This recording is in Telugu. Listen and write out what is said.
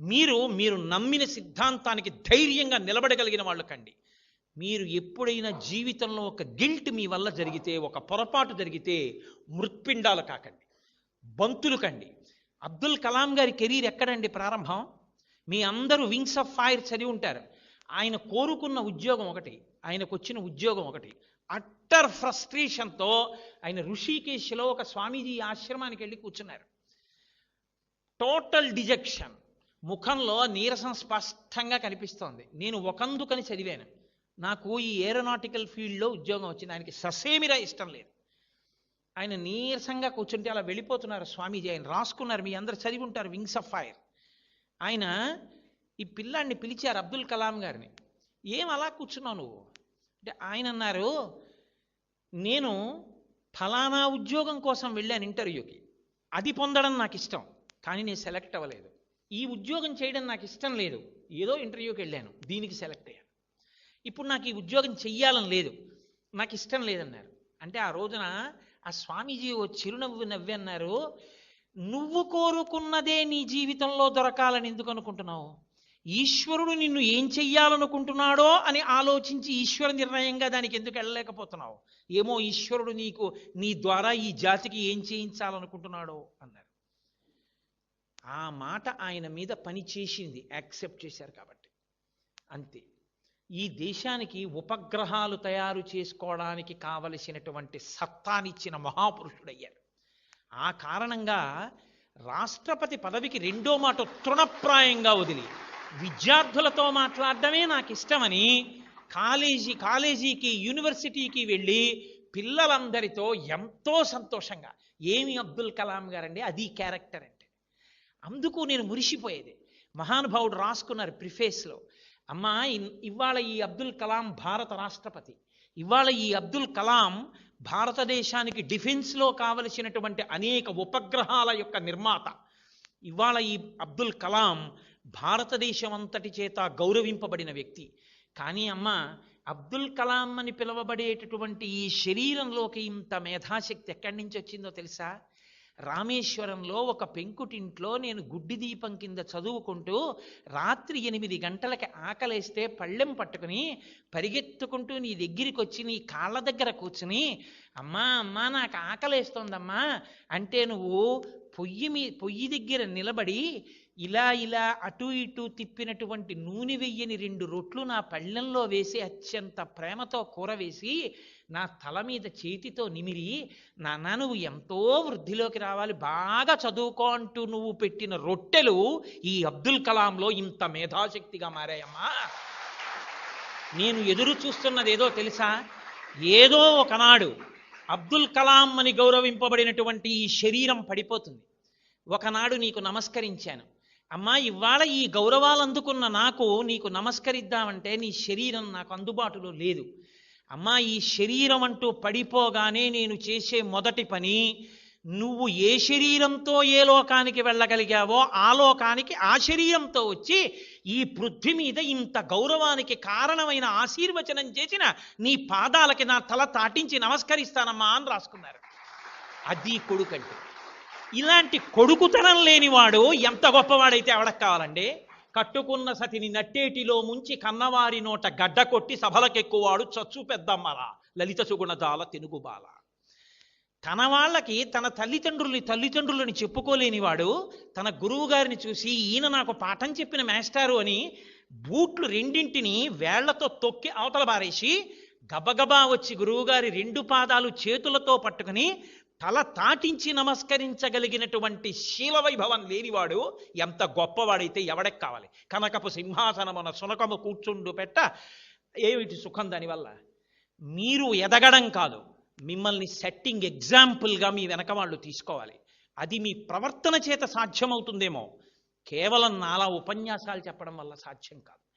మీరు మీరు నమ్మిన సిద్ధాంతానికి ధైర్యంగా నిలబడగలిగిన వాళ్ళు కండి. మీరు ఎప్పుడైనా జీవితంలో ఒక గిల్ట్ మీ వల్ల జరిగితే ఒక పొరపాటు జరిగితే మృత్పిండాలు కాకండి. బంతులు కండి. అబ్దుల్ కలాం గారి కెరీర్ ఎక్కడండి ప్రారంభం? మీ అందరూ వింగ్స్ ఆఫ్ ఫైర్ చదివి ఉంటారు. ఆయన కోరుకున్న ఉద్యోగం ఒకటి ఆయనకు వచ్చిన ఉద్యోగం ఒకటి. అట్టర్ ఫ్రస్ట్రేషన్తో ఆయన ఋషికేశ్లో ఒక స్వామీజీ ఆశ్రమానికి వెళ్ళి కూర్చున్నారు. Total dejection. ముఖంలో నీరసం స్పష్టంగా కనిపిస్తోంది. నేను ఒకందుకని చదివాను. నాకు ఈ ఏరోనాటికల్ ఫీల్డ్లో ఉద్యోగం వచ్చింది. ఆయనకి ససేమిరా ఇష్టం లేదు. ఆయన నీరసంగా కూర్చుంటే అలా వెళ్ళిపోతున్నారు స్వామీజీ. ఆయన రాసుకున్నారు. మీ అందరు చదివి ఉంటారు. వింగ్స్ ఆఫ్ ఫైర్ ఆయన ఈ పిల్లాడిని పిలిచారు అబ్దుల్ కలాం గారిని. ఏం అలా కూర్చున్నావు నువ్వు? అంటే ఆయన అన్నారు నేను ఫలానా ఉద్యోగం కోసం వెళ్ళాను ఇంటర్వ్యూకి అది పొందడం నాకు ఇష్టం. కానీ నేను సెలెక్ట్ అవ్వలేదు. ఈ ఉద్యోగం చేయడం నాకు ఇష్టం లేదు. ఏదో ఇంటర్వ్యూకి వెళ్ళాను. దీనికి సెలెక్ట్ అయ్యాను. ఇప్పుడు నాకు ఈ ఉద్యోగం చెయ్యాలని లేదు. నాకు ఇష్టం లేదన్నారు. అంటే ఆ రోజున ఆ స్వామీజీ ఓ చిరునవ్వు నవ్వి అన్నారు నువ్వు కోరుకున్నదే నీ జీవితంలో దొరకాలని ఎందుకు అనుకుంటున్నావు? ఈశ్వరుడు నిన్ను ఏం చెయ్యాలనుకుంటున్నాడో అని ఆలోచించి ఈశ్వర నిర్ణయంగా దానికి ఎందుకు వెళ్ళలేకపోతున్నావు? ఏమో ఈశ్వరుడు నీకు నీ ద్వారా ఈ జాతికి ఏం చేయించాలనుకుంటున్నాడో అన్నారు. ఆ మాట ఆయన మీద పని చేసింది యాక్సెప్ట్ చేశారు కాబట్టి. అంతే. ఈ దేశానికి ఉపగ్రహాలు తయారు చేసుకోవడానికి కావలసినటువంటి సత్తానిచ్చిన మహాపురుషుడయ్యారు. ఆ కారణంగా రాష్ట్రపతి పదవికి రెండో మాట తృణప్రాయంగా వదిలి విద్యార్థులతో మాట్లాడడమే నాకు ఇష్టమని కాలేజీ కాలేజీకి యూనివర్సిటీకి వెళ్ళి పిల్లలందరితో ఎంతో సంతోషంగా ఏమి అబ్దుల్ కలాం గారండి అది క్యారెక్టర్. అండి అందుకు నేను మురిసిపోయేది. మహానుభావుడు రాసుకున్నారు ప్రిఫేస్లో. అమ్మా ఇవాళ ఈ అబ్దుల్ కలాం భారత రాష్ట్రపతి. ఇవాళ ఈ అబ్దుల్ కలాం భారతదేశానికి డిఫెన్స్లో కావలసినటువంటి అనేక ఉపగ్రహాల యొక్క నిర్మాత. ఇవాళ ఈ అబ్దుల్ కలాం భారతదేశం అంతటి చేత గౌరవింపబడిన వ్యక్తి. కానీ అమ్మ అబ్దుల్ కలాం అని పిలువబడేటటువంటి ఈ శరీరంలోకి ఇంత మేధాశక్తి ఎక్కడి నుంచి వచ్చిందో తెలుసా? రామేశ్వరంలో ఒక పెంకుటింట్లో నేను గుడ్డి దీపం కింద చదువుకుంటూ రాత్రి ఎనిమిది గంటలకి ఆకలేస్తే పళ్ళెం పట్టుకుని పరిగెత్తుకుంటూ నీ దగ్గరికి వచ్చి నీ కాళ్ళ దగ్గర కూర్చుని అమ్మా అమ్మా నాకు ఆకలేస్తోందమ్మా అంటే నువ్వు పొయ్యి మీ పొయ్యి దగ్గర నిలబడి ఇలా ఇలా అటు ఇటు తిప్పినటువంటి నూనె వెయ్యని రెండు రొట్లు నా పళ్ళెంలో వేసి అత్యంత ప్రేమతో కూర వేసి నా తల మీద చేతితో నిమిరి నాన్న నువ్వు ఎంతో వృద్ధిలోకి రావాలి. బాగా చదువుకో అంటూ నువ్వు పెట్టిన రొట్టెలు ఈ అబ్దుల్ కలాంలో ఇంత మేధాశక్తిగా మారాయమ్మా. నేను ఎదురు చూస్తున్నది ఏదో తెలుసా? ఏదో ఒకనాడు అబ్దుల్ కలాం అని గౌరవింపబడినటువంటి ఈ శరీరం పడిపోతుంది. ఒకనాడు నీకు నమస్కరించాను. అమ్మా ఇవాళ ఈ గౌరవాలు అందుకున్న నాకు నీకు నమస్కరిద్దామంటే నీ శరీరం నాకు అందుబాటులో లేదు. అమ్మా ఈ శరీరం అంటూ పడిపోగానే నేను చేసే మొదటి పని నువ్వు ఏ శరీరంతో ఏ లోకానికి వెళ్ళగలిగావో ఆ లోకానికి ఆ శరీరంతో వచ్చి ఈ పృథ్వీ మీద ఇంత గౌరవానికి కారణమైన ఆశీర్వచనం చేసిన నీ పాదాలకి నా తల తాటించి నమస్కరిస్తానమ్మా అని రాసుకున్నారు. అది కొడుకంటే. ఇలాంటి కొడుకుతనం లేనివాడు ఎంత గొప్పవాడైతే ఎవడకు కావాలండి? కట్టుకున్న సతిని నట్టేటిలో ముంచి కన్నవారి నోట గడ్డ కొట్టి సభలకెక్కువాడు చచ్చు పెద్దమ్మరా లలిత సుగుణజాల తెనుగుబాల తన వాళ్ళకి తన తల్లిదండ్రుల్ని తల్లిదండ్రులని చెప్పుకోలేనివాడు తన గురువు గారిని చూసి ఈయన నాకు పాఠం చెప్పిన మేస్టారు అని బూట్లు రెండింటిని వేళ్ళతో తొక్కి అవతల బారేసి గబగబా వచ్చి గురువుగారి రెండు పాదాలు చేతులతో పట్టుకుని తల తాటించి నమస్కరించగలిగినటువంటి శీలవైభవం లేనివాడు ఎంత గొప్పవాడైతే ఎవడెక్ కావాలి. కనకపు సింహాసనమున సునకము కూర్చుండు పెట్ట ఏమిటి సుఖం దానివల్ల? మీరు ఎదగడం కాదు. మిమ్మల్ని సెట్టింగ్ ఎగ్జాంపుల్గా మీ వెనక వాళ్ళు తీసుకోవాలి. అది మీ ప్రవర్తన చేత సాధ్యమవుతుందేమో. కేవలం నాలా ఉపన్యాసాలు చెప్పడం వల్ల సాధ్యం కాదు.